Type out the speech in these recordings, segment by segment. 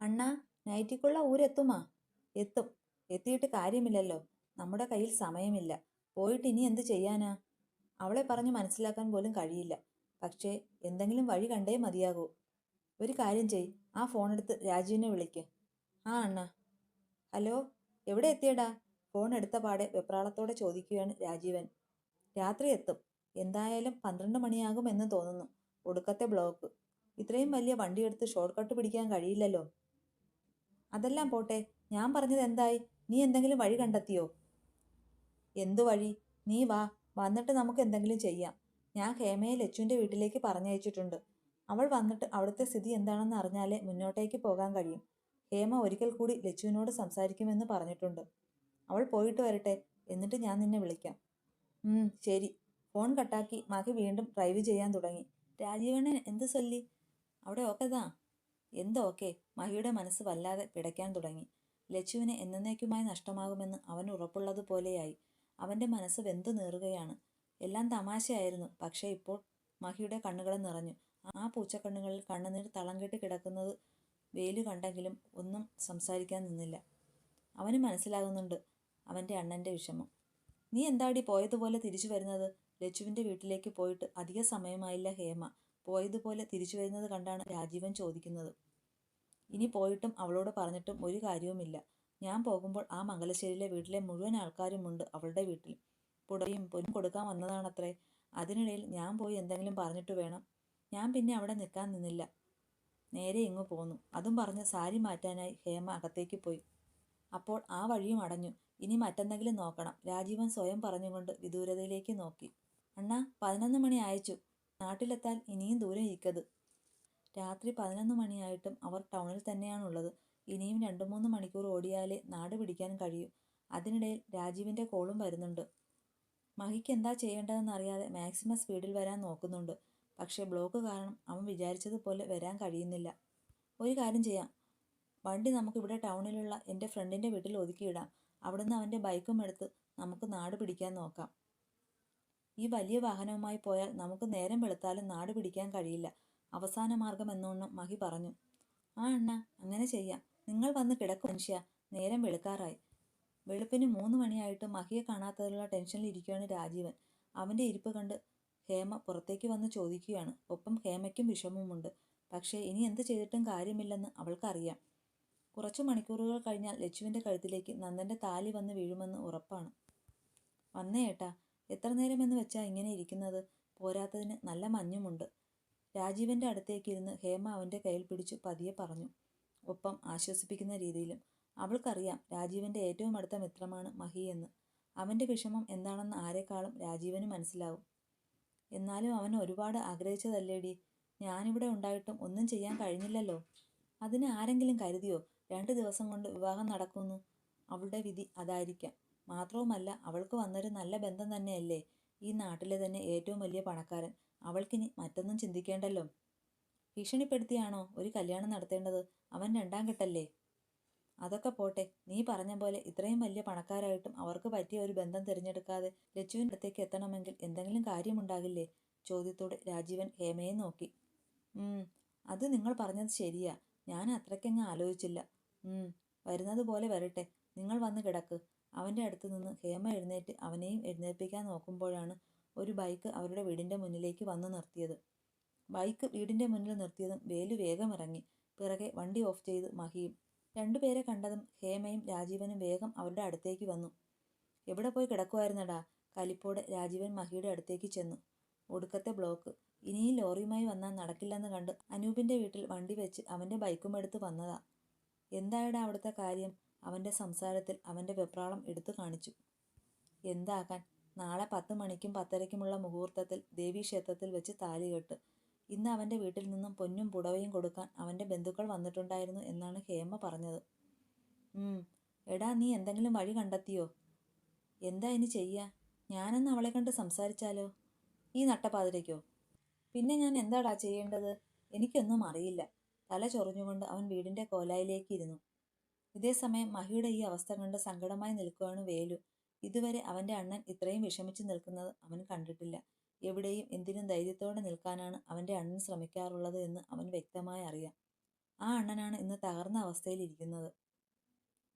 അണ്ണാ നൈറ്റിക്കുള്ള ഊരെത്തുമാ. എത്തും. എത്തിയിട്ട് കാര്യമില്ലല്ലോ. നമ്മുടെ കയ്യിൽ സമയമില്ല. പോയിട്ട് ഇനി എന്ത് ചെയ്യാനാ? അവളെ പറഞ്ഞ് മനസ്സിലാക്കാൻ പോലും കഴിയില്ല. പക്ഷേ എന്തെങ്കിലും വഴി കണ്ടേ മതിയാകൂ. ഒരു കാര്യം ചെയ്. ആ ഫോണെടുത്ത് രാജുവിനെ വിളിക്ക്. ആ അണ്ണ. ഹലോ എവിടെ എത്തിയടാ? ഫോൺ എടുത്ത പാടെ വെപ്രാളത്തോടെ ചോദിക്കുകയാണ് രാജീവൻ. രാത്രി എത്തും. എന്തായാലും പന്ത്രണ്ട് മണിയാകുമെന്ന് തോന്നുന്നു. ഒടുക്കത്തെ ബ്ലോക്ക്. ഇത്രയും വലിയ വണ്ടിയെടുത്ത് ഷോർട്ട് കട്ട് പിടിക്കാൻ കഴിയില്ലല്ലോ. അതെല്ലാം പോട്ടെ ഞാൻ പറഞ്ഞത് എന്തായി? നീ എന്തെങ്കിലും വഴി കണ്ടെത്തിയോ? എന്തു വഴി? നീ വാ വന്നിട്ട് നമുക്ക് എന്തെങ്കിലും ചെയ്യാം. ഞാൻ ഹേമയെ ലച്ചുവിന്റെ വീട്ടിലേക്ക് പറഞ്ഞയച്ചിട്ടുണ്ട്. അവൾ വന്നിട്ട് അവിടുത്തെ സ്ഥിതി എന്താണെന്ന് അറിഞ്ഞാലേ മുന്നോട്ടേക്ക് പോകാൻ കഴിയും. ഹേമ ഒരിക്കൽ കൂടി ലച്ചുവിനോട് സംസാരിക്കുമെന്ന് പറഞ്ഞിട്ടുണ്ട്. അവൾ പോയിട്ട് വരട്ടെ എന്നിട്ട് ഞാൻ നിന്നെ വിളിക്കാം. ശരി. ഫോൺ കട്ടാക്കി മകി വീണ്ടും ഡ്രൈവ് ചെയ്യാൻ തുടങ്ങി. രാജീവണ്ണൻ എന്ത് ചൊല്ലി അവിടെ ഓക്കെതാ? എന്തോക്കെ മഹിയുടെ മനസ്സ് വല്ലാതെ പിടയ്ക്കാൻ തുടങ്ങി. ലച്ചുവിനെ എന്നേക്കുമായി നഷ്ടമാകുമെന്ന് അവൻ ഉറപ്പുള്ളതുപോലെയായി അവന്റെ മനസ്സ് വെന്തു നീറുകയാണ്. എല്ലാം തമാശയായിരുന്നു. പക്ഷേ ഇപ്പോൾ മഹിയുടെ കണ്ണുകൾ നിറഞ്ഞു. ആ പൂച്ചക്കണ്ണുകളിൽ കണ്ണുനീർ തളം കെട്ടി കിടക്കുന്നത് വേലു കണ്ടെങ്കിലും ഒന്നും സംസാരിക്കാൻ നിന്നില്ല. അവന് മനസ്സിലാകുന്നുണ്ട് അവന്റെ അണ്ണന്റെ വിഷമം. നീ എന്താടി പോയതുപോലെ തിരിച്ചു വരുന്നത്? ലച്ചുവിന്റെ വീട്ടിലേക്ക് പോയിട്ട് അധിക സമയമായില്ല ഹേമ. പോയതുപോലെ തിരിച്ചു വരുന്നത് കണ്ടാണ് രാജീവൻ ചോദിക്കുന്നത്. ഇനി പോയിട്ടും അവളോട് പറഞ്ഞിട്ടും ഒരു കാര്യവുമില്ല. ഞാൻ പോകുമ്പോൾ ആ മംഗലശ്ശേരിയിലെ വീട്ടിലെ മുഴുവൻ ആൾക്കാരുമുണ്ട് അവളുടെ വീട്ടിൽ. പുടയും പൊന്നും കൊടുക്കാൻ വന്നതാണത്രേ. അതിനിടയിൽ ഞാൻ പോയി എന്തെങ്കിലും പറഞ്ഞിട്ട് വേണം. ഞാൻ പിന്നെ അവിടെ നിൽക്കാൻ നിന്നില്ല. നേരെ ഇങ്ങു പോന്നു. അതും പറഞ്ഞ് സാരി മാറ്റാനായി ഹേമ അകത്തേക്ക് പോയി. അപ്പോൾ ആ വഴിയും അടഞ്ഞു. ഇനി മറ്റെന്തെങ്കിലും നോക്കണം. രാജീവൻ സ്വയം പറഞ്ഞുകൊണ്ട് വിദൂരതയിലേക്ക് നോക്കി. അണ്ണാ പതിനൊന്ന് മണി അയച്ചു നാട്ടിലെത്താൻ ഇനിയും ദൂരം ഇരിക്കത് രാത്രി പതിനൊന്ന് മണിയായിട്ടും അവർ ടൗണിൽ തന്നെയാണുള്ളത്. ഇനിയും രണ്ടു മൂന്ന് മണിക്കൂർ ഓടിയാലേ നാട് പിടിക്കാൻ കഴിയൂ. അതിനിടയിൽ രാജീവിന്റെ കോളും വരുന്നുണ്ട്. മഹിക്ക് എന്താ ചെയ്യേണ്ടതെന്ന് അറിയാതെ മാക്സിമം സ്പീഡിൽ വരാൻ നോക്കുന്നുണ്ട്. പക്ഷേ ബ്ലോക്ക് കാരണം അവൻ വിചാരിച്ചതുപോലെ വരാൻ കഴിയുന്നില്ല. ഒരു കാര്യം ചെയ്യാം. വണ്ടി നമുക്ക് ഇവിടെ ടൗണിലുള്ള എന്റെ ഫ്രണ്ടിന്റെ വീട്ടിൽ ഒതുക്കിയിടാം. അവിടുന്ന് അവന്റെ ബൈക്കും എടുത്ത് നമുക്ക് നാട് പിടിക്കാൻ നോക്കാം. ഈ വലിയ വാഹനവുമായി പോയാൽ നമുക്ക് നേരം വെളുത്താലും നാട് പിടിക്കാൻ കഴിയില്ല. അവസാന മാർഗം എന്നോണം മഹി പറഞ്ഞു. ആ അണ്ണ അങ്ങനെ ചെയ്യാം. നിങ്ങൾ വന്ന് കിടക്കും മനുഷ്യ. നേരം വെളുക്കാറായി. വെളുപ്പിന് മൂന്ന് മണിയായിട്ടും മഹിയെ കാണാത്തതിലുള്ള ടെൻഷനിൽ ഇരിക്കുകയാണ് രാജീവൻ. അവന്റെ ഇരിപ്പ് കണ്ട് ഹേമ പുറത്തേക്ക് വന്ന് ചോദിക്കുകയാണ്. ഒപ്പം ഹേമയ്ക്കും വിഷമമുണ്ട് പക്ഷേ ഇനി എന്ത് ചെയ്തിട്ടും കാര്യമില്ലെന്ന് അവൾക്കറിയാം. കുറച്ചു മണിക്കൂറുകൾ കഴിഞ്ഞാൽ ലച്ചുവിന്റെ കഴുത്തിലേക്ക് നന്ദന്റെ താലി വന്ന് വീഴുമെന്ന് ഉറപ്പാണ്. വന്നേ ഏട്ടാ എത്ര നേരമെന്ന് വെച്ചാൽ ഇങ്ങനെ ഇരിക്കുന്നത്? പോരാത്തതിന് നല്ല മഞ്ഞുമുണ്ട്. രാജീവന്റെ അടുത്തേക്ക് ഇരുന്ന് ഹേമ അവന്റെ കയ്യിൽ പിടിച്ചു പതിയെ പറഞ്ഞു. ഒപ്പം ആശ്വസിപ്പിക്കുന്ന രീതിയിലും. അവൾക്കറിയാം രാജീവന്റെ ഏറ്റവും അടുത്ത മിത്രമാണ് മഹി എന്ന്. അവന്റെ വിഷമം എന്താണെന്ന് ആരെക്കാളും രാജീവന് മനസ്സിലാവും. എന്നാലും അവൻ ഒരുപാട് ആഗ്രഹിച്ചതല്ലേടി? ഞാനിവിടെ ഉണ്ടായിട്ടും ഒന്നും ചെയ്യാൻ കഴിഞ്ഞില്ലല്ലോ. അതിന് ആരെങ്കിലും കരുതിയോ? രണ്ട് ദിവസം കൊണ്ട് വിവാഹം നടക്കുന്നു. അവളുടെ വിധി അതായിരിക്കാം. മാത്രവുമല്ല അവൾക്ക് വന്നൊരു നല്ല ബന്ധം തന്നെയല്ലേ? ഈ നാട്ടിലെ തന്നെ ഏറ്റവും വലിയ പണക്കാരൻ. അവൾക്കിനി മറ്റൊന്നും ചിന്തിക്കേണ്ടല്ലോ. ഭീഷണിപ്പെടുത്തിയാണോ ഒരു കല്യാണം നടത്തേണ്ടത്? അവൻ രണ്ടാം കെട്ടല്ലേ അതൊക്കെ പോട്ടെ നീ പറഞ്ഞ പോലെ ഇത്രയും വലിയ പണക്കാരായിട്ടും അവർക്ക് പറ്റിയ ഒരു ബന്ധം തിരഞ്ഞെടുക്കാതെ ലച്ചുവിന്റെ അടുത്തേക്ക് എത്തണമെങ്കിൽ എന്തെങ്കിലും കാര്യമുണ്ടാകില്ലേ? ചോദ്യത്തോടെ രാജീവൻ ഹേമയെ നോക്കി. അത് നിങ്ങൾ പറഞ്ഞത് ശരിയാ. ഞാൻ അത്രയ്ക്കങ്ങ് ആലോചിച്ചില്ല. വരുന്നത് പോലെ വരട്ടെ. നിങ്ങൾ വന്ന് കിടക്ക്. അവന്റെ അടുത്ത് നിന്ന് ഹേമ എഴുന്നേറ്റ് അവനെയും എഴുന്നേൽപ്പിക്കാൻ നോക്കുമ്പോഴാണ് ഒരു ബൈക്ക് അവരുടെ വീടിന്റെ മുന്നിലേക്ക് വന്നു നിർത്തിയത്. ബൈക്ക് വീടിന്റെ മുന്നിൽ നിർത്തിയതും വേലു വേഗം ഇറങ്ങി. പിറകെ വണ്ടി ഓഫ് ചെയ്ത് മഹിയും. രണ്ടുപേരെ കണ്ടതും ഹേമയും രാജീവനും വേഗം അവരുടെ അടുത്തേക്ക് വന്നു. എവിടെ പോയി കിടക്കുമായിരുന്നടാ കലിപ്പോടെ രാജീവൻ മഹിയുടെ അടുത്തേക്ക് ചെന്നു. ഒടുക്കത്തെ ബ്ലോക്ക്. ഇനിയും ലോറിയുമായി വന്നാൽ നടക്കില്ലെന്ന് കണ്ട് അനൂപിന്റെ വീട്ടിൽ വണ്ടി വെച്ച് അവന്റെ ബൈക്കും എടുത്ത് വന്നതാ. എന്തായടാ അവിടുത്തെ കാര്യം? അവന്റെ സംസാരത്തിൽ അവന്റെ വെപ്രാളം എടുത്തു കാണിച്ചു. എന്താക്കാൻ നാളെ പത്ത് മണിക്കും പത്തരയ്ക്കുമുള്ള മുഹൂർത്തത്തിൽ ദേവീക്ഷേത്രത്തിൽ വെച്ച് താലികെട്ട് ഇന്ന് അവന്റെ വീട്ടിൽ നിന്നും പൊന്നും പുടവയും കൊടുക്കാൻ അവന്റെ ബന്ധുക്കൾ വന്നിട്ടുണ്ടായിരുന്നു എന്നാണ് ഹേമ പറഞ്ഞത്. എടാ നീ എന്തെങ്കിലും വഴി കണ്ടെത്തിയോ? എന്താ ഇനി ചെയ്യുക ഞാനെന്ന് അവളെ കണ്ട് സംസാരിച്ചാലോ? ഈ നട്ടപ്പാതിരയ്ക്കോ? പിന്നെ ഞാൻ എന്താടാ ചെയ്യേണ്ടത്? എനിക്കൊന്നും അറിയില്ല. തല ചൊറിഞ്ഞുകൊണ്ട് അവൻ വീടിന്റെ കോലായിലേക്ക് ഇരുന്നു ഇതേസമയം മഹിയുടെ ഈ അവസ്ഥ കണ്ട് സങ്കടമായി നിൽക്കുകയാണ് വേലു. ഇതുവരെ അവന്റെ അണ്ണൻ ഇത്രയും വിഷമിച്ചു നിൽക്കുന്നത് അവൻ കണ്ടിട്ടില്ല. എവിടെയും എന്തിനും ധൈര്യത്തോടെ നിൽക്കാനാണ് അവന്റെ അണ്ണൻ ശ്രമിക്കാറുള്ളത് എന്ന് അവൻ വ്യക്തമായി അറിയാം. ആ അണ്ണനാണ് ഇന്ന് തകർന്ന അവസ്ഥയിലിരിക്കുന്നത്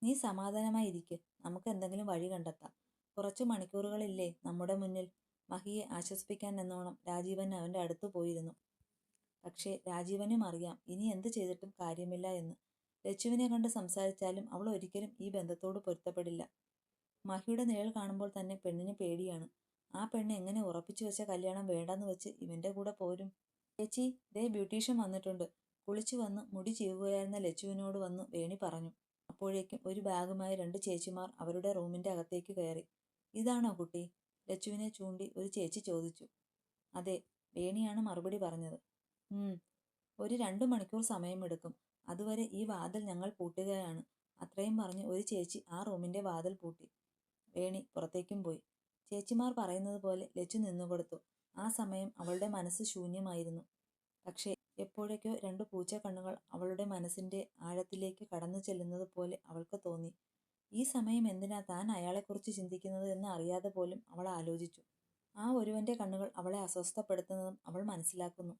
നീ സമാധാനമായി ഇരിക്ക്. നമുക്ക് എന്തെങ്കിലും വഴി കണ്ടെത്താം. കുറച്ചു മണിക്കൂറുകളില്ലേ നമ്മുടെ മുന്നിൽ. മഹിയെ ആശ്വസിപ്പിക്കാൻ എന്നോണം രാജീവൻ അവന്റെ അടുത്ത് പോയിരുന്നു. പക്ഷേ രാജീവനും അറിയാം ഇനി എന്ത് ചെയ്തിട്ടും കാര്യമില്ല എന്ന്. ലച്ചുവിനെ കണ്ട് സംസാരിച്ചാലും അവൾ ഒരിക്കലും ഈ ബന്ധത്തോട് പൊരുത്തപ്പെടില്ല. മഹിയുടെ നിഴൽ കാണുമ്പോൾ തന്നെ പെണ്ണിന് പേടിയാണ്. ആ പെണ്ണ് എങ്ങനെ ഉറപ്പിച്ചു വെച്ച കല്യാണം വേണ്ടെന്ന് വെച്ച് ഇവന്റെ കൂടെ പോരും? ചേച്ചി ദേ ബ്യൂട്ടീഷ്യൻ വന്നിട്ടുണ്ട്. കുളിച്ചു വന്ന് മുടി ചീവുകയായിരുന്ന ലച്ചുവിനോട് വന്ന് വേണി പറഞ്ഞു. അപ്പോഴേക്കും ഒരു ബാഗുമായി രണ്ട് ചേച്ചിമാർ അവരുടെ റൂമിന്റെ അകത്തേക്ക് കയറി. ഇതാണോ കുട്ടി? ലച്ചുവിനെ ചൂണ്ടി ഒരു ചേച്ചി ചോദിച്ചു. അതെ വേണിയാണ് മറുപടി പറഞ്ഞത്. ഉം ഒരു രണ്ടു മണിക്കൂർ സമയമെടുക്കും. അതുവരെ ഈ വാതിൽ ഞങ്ങൾ പൂട്ടുകയാണ് അത്രയും പറഞ്ഞ് ഒരു ചേച്ചി ആ റൂമിന്റെ വാതിൽ പൂട്ടി. വേണി പുറത്തേക്കും പോയി. ചേച്ചിമാർ പറയുന്നത് പോലെ ലച്ചു നിന്നുകൊടുത്തു ആ സമയം അവളുടെ മനസ്സ് ശൂന്യമായിരുന്നു. പക്ഷേ എപ്പോഴേക്കോ രണ്ട് പൂച്ചക്കണ്ണുകൾ അവളുടെ മനസ്സിന്റെ ആഴത്തിലേക്ക് കടന്നു ചെല്ലുന്നത് പോലെ അവൾക്ക് തോന്നി. ഈ സമയം എന്തിനാ താൻ അയാളെക്കുറിച്ച് ചിന്തിക്കുന്നത് എന്ന് അറിയാതെ പോലും അവൾ ആലോചിച്ചു. ആ ഒരുവന്റെ കണ്ണുകൾ അവളെ അസ്വസ്ഥപ്പെടുത്തുന്നതും അവൾ മനസ്സിലാക്കുന്നു.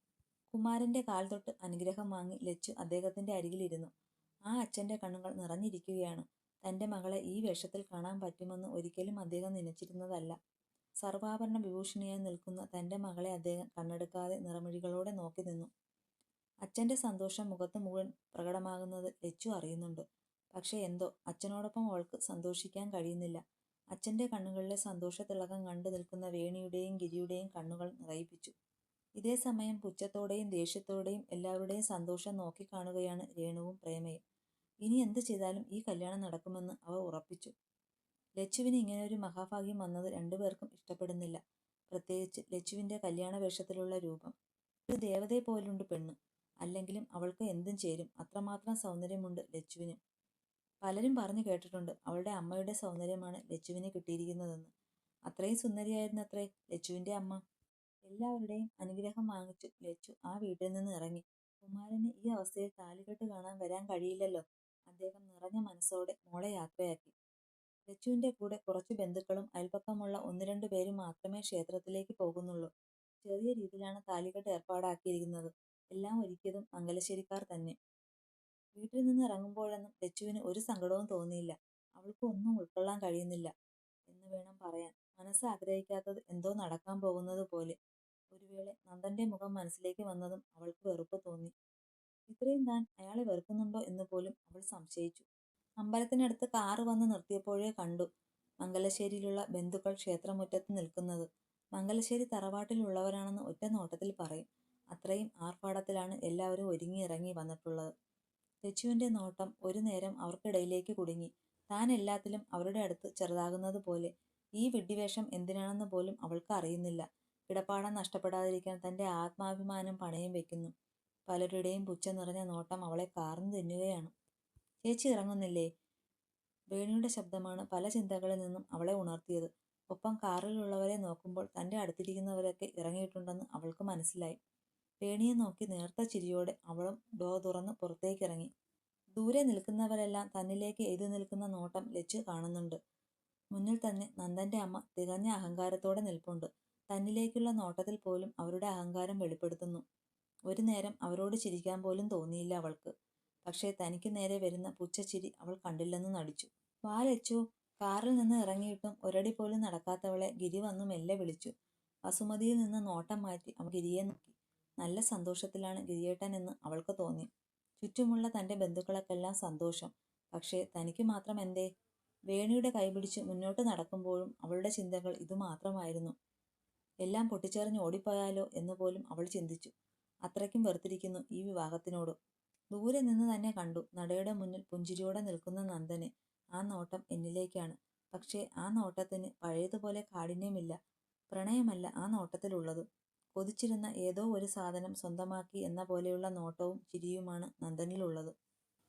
കുമാരന്റെ കാൽ തൊട്ട് അനുഗ്രഹം വാങ്ങി ലച്ചു അദ്ദേഹത്തിന്റെ അരികിലിരുന്നു. ആ അച്ഛന്റെ കണ്ണുകൾ നിറഞ്ഞിരിക്കുകയാണ്. തന്റെ മകളെ ഈ വേഷത്തിൽ കാണാൻ പറ്റുമെന്ന് ഒരിക്കലും അദ്ദേഹം നനച്ചിരുന്നതല്ല. സർവാഭരണ വിഭൂഷണിയായി നിൽക്കുന്ന തന്റെ മകളെ അദ്ദേഹം കണ്ണെടുക്കാതെ നിറമിഴികളോടെ നോക്കി നിന്നു. അച്ഛന്റെ സന്തോഷം മുഖത്ത് മുഴുവൻ പ്രകടമാകുന്നത് ലച്ചു അറിയുന്നുണ്ട്. പക്ഷെ എന്തോ അച്ഛനോടൊപ്പം അവൾക്ക് സന്തോഷിക്കാൻ കഴിയുന്നില്ല. അച്ഛന്റെ കണ്ണുകളിലെ സന്തോഷത്തിളക്കം കണ്ടു നിൽക്കുന്ന വേണിയുടെയും ഗിരിയുടെയും കണ്ണുകൾ നിറയിപ്പിച്ചു. ഇതേ സമയം പുച്ഛത്തോടെയും ദേഷ്യത്തോടെയും എല്ലാവരുടെയും സന്തോഷം നോക്കിക്കാണുകയാണ് രേണുവും പ്രേമയും. ഇനി എന്ത് ചെയ്താലും ഈ കല്യാണം നടക്കുമെന്ന് അവ ഉറപ്പിച്ചു. ലച്ചുവിന് ഇങ്ങനെ ഒരു മഹാഭാഗ്യം വന്നത് രണ്ടുപേർക്കും ഇഷ്ടപ്പെടുന്നില്ല. പ്രത്യേകിച്ച് ലച്ചുവിന്റെ കല്യാണ വേഷത്തിലുള്ള രൂപം. ഒരു ദേവതയെ പോലുണ്ട് പെണ്ണ്. അല്ലെങ്കിലും അവൾക്ക് എന്തും ചേരും. അത്രമാത്രം സൗന്ദര്യമുണ്ട് ലച്ചുവിന്. പലരും പറഞ്ഞു കേട്ടിട്ടുണ്ട് അവളുടെ അമ്മയുടെ സൗന്ദര്യമാണ് ലച്ചുവിന് കിട്ടിയിരിക്കുന്നതെന്ന്. അത്രയും സുന്ദരിയായിരുന്നത്രേ ലച്ചുവിന്റെ അമ്മ? എല്ലാവരുടെയും അനുഗ്രഹം വാങ്ങിച്ചു ലച്ചു ആ വീട്ടിൽ നിന്ന് ഇറങ്ങി. കുമാരന് ഈ അവസ്ഥയിൽ താലികെട്ട് കാണാൻ വരാൻ കഴിയില്ലല്ലോ. അദ്ദേഹം നിറഞ്ഞ മനസ്സോടെ മോളെ യാത്രയാക്കി. ലച്ചുവിന്റെ കൂടെ കുറച്ചു ബന്ധുക്കളും അയൽപ്പക്കമുള്ള ഒന്ന് രണ്ടു പേരും മാത്രമേ ക്ഷേത്രത്തിലേക്ക് പോകുന്നുള്ളൂ. ചെറിയ രീതിയിലാണ് താലികെട്ട് ഏർപ്പാടാക്കിയിരിക്കുന്നത്. എല്ലാം ഒരുക്കിയതും മംഗലശ്ശേരിക്കാർ തന്നെ. വീട്ടിൽ നിന്ന് ഇറങ്ങുമ്പോഴൊന്നും ലച്ചുവിന് ഒരു സങ്കടവും തോന്നിയില്ല. അവൾക്ക് ഒന്നും ഉൾക്കൊള്ളാൻ കഴിയുന്നില്ല എന്ന് വേണം പറയാൻ. മനസ്സ് ആഗ്രഹിക്കാത്തത് എന്തോ നടക്കാൻ പോകുന്നത് പോലെ. ഒരു വേള നന്ദന്റെ മുഖം മനസ്സിലേക്ക് വന്നതും അവൾക്ക് വെറുപ്പ് തോന്നി. ഇത്രയും താൻ അയാളെ വെറുക്കുന്നുണ്ടോ എന്ന് പോലും അവൾ സംശയിച്ചു. അമ്പലത്തിനടുത്ത് കാറ് വന്ന് നിർത്തിയപ്പോഴേ കണ്ടു മംഗലശ്ശേരിയിലുള്ള ബന്ധുക്കൾ ക്ഷേത്രമുറ്റത്ത് നിൽക്കുന്നത്. മംഗലശ്ശേരി തറവാട്ടിലുള്ളവരാണെന്ന് ഒറ്റ നോട്ടത്തിൽ പറയും. അത്രയും ആർഭാടത്തിലാണ് എല്ലാവരും ഒരുങ്ങിയിറങ്ങി വന്നിട്ടുള്ളത്. ലച്ചുവിന്റെ നോട്ടം ഒരു നേരം അവർക്കിടയിലേക്ക് കുടുങ്ങി. താൻ എല്ലാത്തിലും അവരുടെ അടുത്ത് ചെറുതാകുന്നത് പോലെ. ഈ വിഡ്ഢിവേഷം എന്തിനാണെന്ന് പോലും അവൾക്ക് അറിയുന്നില്ല. കിടപ്പാടം നഷ്ടപ്പെടാതിരിക്കാൻ തന്റെ ആത്മാഭിമാനം പണയം വെക്കുന്നു. പലരുടെയും പുച്ഛം നിറഞ്ഞ നോട്ടം അവളെ കാർന്നു തിന്നുകയാണ്. ചേച്ചി ഇറങ്ങുന്നില്ലേ? വേണിയുടെ ശബ്ദമാണ് പല ചിന്തകളിൽ നിന്നും അവളെ ഉണർത്തിയത്. ഒപ്പം കാറിലുള്ളവരെ നോക്കുമ്പോൾ തന്റെ അടുത്തിരിക്കുന്നവരൊക്കെ ഇറങ്ങിയിട്ടുണ്ടെന്ന് അവൾക്ക് മനസ്സിലായി. വേണിയെ നോക്കി നേർത്ത ചിരിയോടെ അവളും ഡോ തുറന്ന് പുറത്തേക്കിറങ്ങി. ദൂരെ നിൽക്കുന്നവരെല്ലാം തന്നിലേക്ക് എഴുതി നിൽക്കുന്ന നോട്ടം ലച്ച് കാണുന്നുണ്ട്. മുന്നിൽ തന്നെ നന്ദന്റെ അമ്മ തികഞ്ഞ അഹങ്കാരത്തോടെ നിൽപ്പുണ്ട്. തന്നിലേക്കുള്ള നോട്ടത്തിൽ പോലും അവരുടെ അഹങ്കാരം വെളിപ്പെടുത്തുന്നു. ഒരു നേരം അവരോട് ചിരിക്കാൻ പോലും തോന്നിയില്ല അവൾക്ക്. പക്ഷേ തനിക്ക് നേരെ വരുന്ന പുച്ഛച്ചിരി അവൾ കണ്ടില്ലെന്ന് നടിച്ചു. വാലച്ചു കാറിൽ നിന്ന് ഇറങ്ങിയിട്ടും ഒരടി പോലും നടക്കാത്തവളെ ഗിരി വന്നു മെല്ലെ വിളിച്ചു. വസുമതിയിൽ നിന്ന് നോട്ടം മാറ്റി അവൾ ഗിരിയെ നോക്കി. നല്ല സന്തോഷത്തിലാണ് ഗിരിയേട്ടൻ എന്ന് അവൾക്ക് തോന്നി. ചുറ്റുമുള്ള തന്റെ ബന്ധുക്കളൊക്കെല്ലാം സന്തോഷം. പക്ഷേ തനിക്ക് മാത്രം എന്തേ? വേണിയുടെ കൈപിടിച്ച് മുന്നോട്ട് നടക്കുമ്പോഴും അവളുടെ ചിന്തകൾ ഇതുമാത്രമായിരുന്നു. എല്ലാം പൊട്ടിച്ചെറിഞ്ഞ് ഓടിപ്പോയാലോ എന്ന് പോലും അവൾ ചിന്തിച്ചു. അത്രയ്ക്കും വെറുത്തിരിക്കുന്നു ഈ വിവാഹത്തിനോട്. ദൂരെ നിന്ന് തന്നെ കണ്ടു നടയുടെ മുന്നിൽ പുഞ്ചിരിയോടെ നിൽക്കുന്ന നന്ദനെ ആ നോട്ടം എന്നിലേക്കാണ്. പക്ഷേ ആ നോട്ടത്തിന് പഴയതുപോലെ കാഠിന്യമില്ല. പ്രണയമല്ല ആ നോട്ടത്തിലുള്ളത്. കൊതിച്ചിരുന്ന ഏതോ ഒരു സാധനം സ്വന്തമാക്കി എന്ന പോലെയുള്ള നോട്ടവും ചിരിയുമാണ് നന്ദനിലുള്ളത്.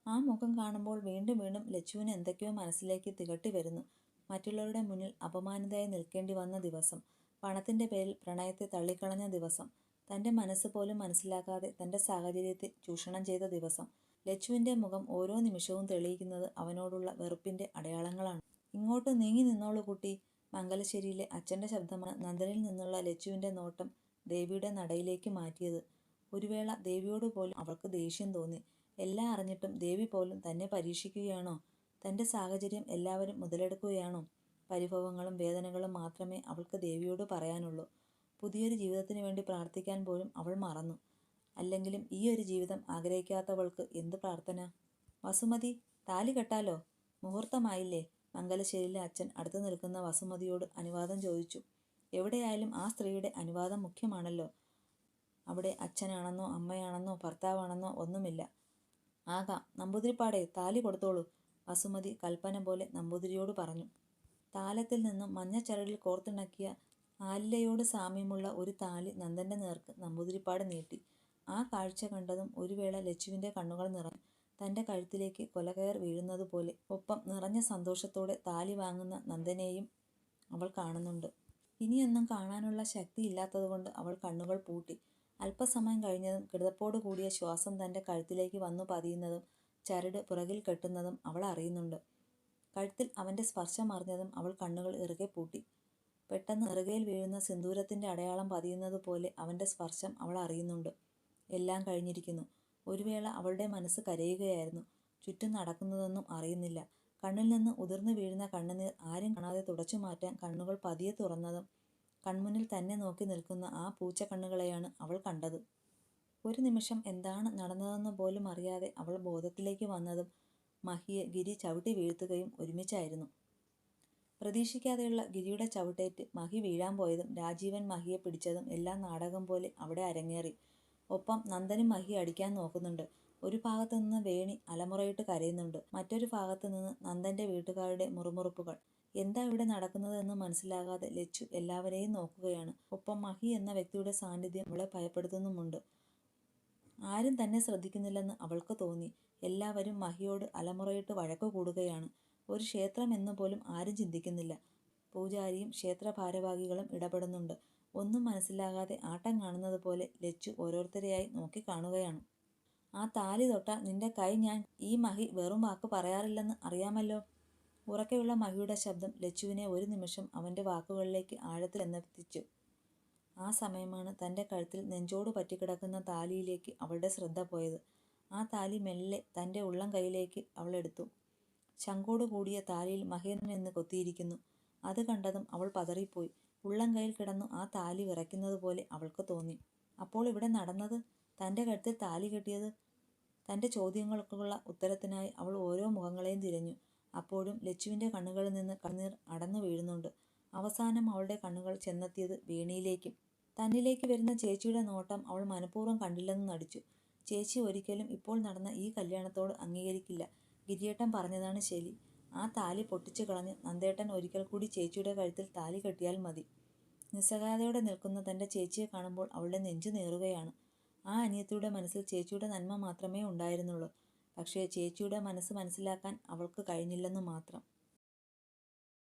ആ മുഖം കാണുമ്പോൾ വീണ്ടും വീണ്ടും ലച്ചുവിന് എന്തൊക്കെയോ മനസ്സിലേക്ക് തികട്ടി വരുന്നു. മറ്റുള്ളവരുടെ മുന്നിൽ അപമാനിതയായി നിൽക്കേണ്ടി വന്ന ദിവസം. പണത്തിന്റെ പേരിൽ പ്രണയത്തെ തള്ളിക്കളഞ്ഞ ദിവസം തന്റെ മനസ്സ് പോലും മനസ്സിലാക്കാതെ തന്റെ സാഹചര്യത്തെ ചൂഷണം ചെയ്ത ദിവസം ലച്ചുവിന്റെ മുഖം ഓരോ നിമിഷവും തെളിയിക്കുന്നത് അവനോടുള്ള വെറുപ്പിന്റെ അടയാളങ്ങളാണ്. ഇങ്ങോട്ട് നീങ്ങി നിന്നോളൂ കുട്ടി മംഗലശ്ശേരിയിലെ അച്ഛന്റെ ശബ്ദമാണ് നന്ദനിൽ നിന്നുള്ള ലച്ചുവിന്റെ നോട്ടം ദേവിയുടെ നടയിലേക്ക് മാറ്റിയത്. ഒരു വേള ദേവിയോട് പോലും അവൾക്ക് ദേഷ്യം തോന്നി. എല്ലാം അറിഞ്ഞിട്ടും ദേവി പോലും തന്നെ പരീക്ഷിക്കുകയാണോ? തന്റെ സാഹചര്യം എല്ലാവരും മുതലെടുക്കുകയാണോ? പരിഭവങ്ങളും വേദനകളും മാത്രമേ അവൾക്ക് ദേവിയോട് പറയാനുള്ളൂ. പുതിയൊരു ജീവിതത്തിന് വേണ്ടി പ്രാർത്ഥിക്കാൻ പോലും അവൾ മറന്നു. അല്ലെങ്കിലും ഈ ഒരു ജീവിതം ആഗ്രഹിക്കാത്തവൾക്ക് എന്ത് പ്രാർത്ഥന? വസുമതി താലി കെട്ടാലോ? മുഹൂർത്തമായില്ലേ? മംഗലശ്ശേരിയിലെ അച്ഛൻ അടുത്തു നിൽക്കുന്ന വസുമതിയോട് അനുവാദം ചോദിച്ചു. എവിടെയായാലും ആ സ്ത്രീയുടെ അനുവാദം മുഖ്യമാണല്ലോ. അവിടെ അച്ഛനാണെന്നോ അമ്മയാണെന്നോ ഭർത്താവാണെന്നോ ഒന്നുമില്ല. ആകാം നമ്പൂതിരിപ്പാടെ താലി കൊടുത്തോളൂ വസുമതി കൽപ്പന പോലെ നമ്പൂതിരിയോട് പറഞ്ഞു. താലത്തിൽ നിന്നും മഞ്ഞച്ചരടിൽ കോർത്തിണക്കിയ ആലിലയോട് സാമ്യമുള്ള ഒരു താലി നന്ദന്റെ നേർക്ക് നമ്പൂതിരിപ്പാട് നീട്ടി. ആ കാഴ്ച കണ്ടതും ഒരു വേള ലച്ചുവിന്റെ കണ്ണുകൾ നിറഞ്ഞു. തന്റെ കഴുത്തിലേക്ക് കൊലകയർ വീഴുന്നതുപോലെ ഒപ്പം നിറഞ്ഞ സന്തോഷത്തോടെ താലി വാങ്ങുന്ന നന്ദനെയും അവൾ കാണുന്നുണ്ട്. ഇനിയൊന്നും കാണാനുള്ള ശക്തി ഇല്ലാത്തതുകൊണ്ട് അവൾ കണ്ണുകൾ പൂട്ടി. അല്പസമയം കഴിഞ്ഞതും കിടപ്പോട് കൂടിയ ശ്വാസം തന്റെ കഴുത്തിലേക്ക് വന്നു പതിയുന്നതും ചരട് പുറകിൽ കെട്ടുന്നതും അവൾ അറിയുന്നുണ്ട്. കഴുത്തിൽ അവന്റെ സ്പർശം അറിഞ്ഞതും അവൾ കണ്ണുകൾ ഇറുകെ പൂട്ടി. പെട്ടെന്ന് ഇറുകയിൽ വീഴുന്ന സിന്ദൂരത്തിന്റെ അടയാളം പതിയുന്നത് പോലെ അവന്റെ സ്പർശം അവൾ അറിയുന്നുണ്ട്. എല്ലാം കഴിഞ്ഞിരിക്കുന്നു. ഒരു വേള അവളുടെ മനസ്സ് കരയുകയായിരുന്നു. ചുറ്റും നടക്കുന്നതൊന്നും അറിയുന്നില്ല. കണ്ണിൽ നിന്ന് ഉതിർന്നു വീഴുന്ന കണ്ണുനീർ ആരും കാണാതെ തുടച്ചു മാറ്റാൻ കണ്ണുകൾ പതിയെ തുറന്നതും കൺമുന്നിൽ തന്നെ നോക്കി നിൽക്കുന്ന ആ പൂച്ച പൂച്ചക്കണ്ണുകളെയാണ് അവൾ കണ്ടത്. ഒരു നിമിഷം എന്താണ് നടന്നതെന്ന് പോലും അറിയാതെ അവൾ ബോധത്തിലേക്ക് വന്നതും മഹിയെ ഗിരി ചവിട്ടി വീഴ്ത്തുകയും ഒരുമിച്ചായിരുന്നു. പ്രതീക്ഷിക്കാതെയുള്ള ഗിരിയുടെ ചവിട്ടേറ്റ് മഹി വീഴാൻ പോയതും രാജീവൻ മഹിയെ പിടിച്ചതും എല്ലാം നാടകം പോലെ അവിടെ അരങ്ങേറി. ഒപ്പം നന്ദനും മഹി അടിക്കാൻ നോക്കുന്നുണ്ട്. ഒരു ഭാഗത്തു നിന്ന് വേണി അലമുറയിട്ട് കരയുന്നുണ്ട്. മറ്റൊരു ഭാഗത്തു നിന്ന് നന്ദന്റെ വീട്ടുകാരുടെ മുറുമുറുപ്പുകൾ. എന്താ ഇവിടെ നടക്കുന്നതെന്ന് മനസ്സിലാകാതെ ലച്ചു എല്ലാവരെയും നോക്കുകയാണ്. ഒപ്പം മഹി എന്ന വ്യക്തിയുടെ സാന്നിധ്യം അവളെ ഭയപ്പെടുത്തുന്നുമുണ്ട്. ആരും തന്നെ ശ്രദ്ധിക്കുന്നില്ലെന്ന് അവൾക്ക് തോന്നി. എല്ലാവരും മഹിയോട് അലമുറയിട്ട് വഴക്കു കൂടുകയാണ്. ഒരു ക്ഷേത്രം പോലും ആരും ചിന്തിക്കുന്നില്ല. പൂജാരിയും ക്ഷേത്ര ഭാരവാഹികളും ഇടപെടുന്നുണ്ട്. ഒന്നും മനസ്സിലാകാതെ ആട്ടം കാണുന്നത് പോലെ ലച്ചു ഓരോരുത്തരെയായി നോക്കി കാണുകയാണ്. ആ താലി തൊട്ട നിന്റെ കൈ ഞാൻ ഈ മഹി വെറും വാക്ക് പറയാറില്ലെന്ന് അറിയാമല്ലോ? ഉറക്കെയുള്ള മഹിയുടെ ശബ്ദം ലച്ചുവിനെ ഒരു നിമിഷം അവന്റെ വാക്കുകളിലേക്ക് ആഴത്തിൽ എന്നെത്തിച്ചു. ആ സമയമാണ് തന്റെ കഴുത്തിൽ നെഞ്ചോട് പറ്റിക്കിടക്കുന്ന താലിയിലേക്ക് അവളുടെ ശ്രദ്ധ പോയത്. ആ താലി മെല്ലെ തന്റെ ഉള്ളം കൈയിലേക്ക് അവളെടുത്തു ശങ്കോട് കൂടിയ താലിയിൽ മഹേന്ദ്രൻ എന്ന് കൊത്തിയിരിക്കുന്നു. അത് കണ്ടതും അവൾ പതറിപ്പോയി. ഉള്ളം കയ്യിൽ കിടന്നു ആ താലി വിറയ്ക്കുന്നത് പോലെ അവൾക്ക് തോന്നി. അപ്പോൾ ഇവിടെ നടന്നത്? തന്റെ കഴുത്തിൽ താലി കെട്ടിയത്? തന്റെ ചോദ്യങ്ങൾക്കുള്ള ഉത്തരത്തിനായി അവൾ ഓരോ മുഖങ്ങളെയും തിരഞ്ഞു. അപ്പോഴും ലച്ചുവിന്റെ കണ്ണുകളിൽ നിന്ന് കണ്ണീർ അടന്നു വീഴുന്നുണ്ട്. അവസാനം അവളുടെ കണ്ണുകൾ ചെന്നെത്തിയത് വേണിയിലേക്കും. തന്നിലേക്ക് വരുന്ന ചേച്ചിയുടെ നോട്ടം അവൾ മനഃപൂർവം കണ്ടില്ലെന്ന് നടിച്ചു. ചേച്ചി ഒരിക്കലും ഇപ്പോൾ നടന്ന ഈ കല്യാണത്തോട് അംഗീകരിക്കില്ല. ഗിരിയേട്ടൻ പറഞ്ഞതാണ് ശരി. ആ താലി പൊട്ടിച്ചു കളഞ്ഞ് നന്ദേട്ടൻ ഒരിക്കൽ കൂടി ചേച്ചിയുടെ കഴുത്തിൽ താലി കെട്ടിയാൽ മതി. നിസ്സഹായതയോടെ നിൽക്കുന്ന തന്റെ ചേച്ചിയെ കാണുമ്പോൾ അവളുടെ നെഞ്ചു നേറുകയാണ്. ആ അനിയത്തിയുടെ മനസ്സിൽ ചേച്ചിയുടെ നന്മ മാത്രമേ ഉണ്ടായിരുന്നുള്ളൂ. പക്ഷേ ചേച്ചിയുടെ മനസ്സ് മനസ്സിലാക്കാൻ അവൾക്ക് കഴിഞ്ഞില്ലെന്നു മാത്രം.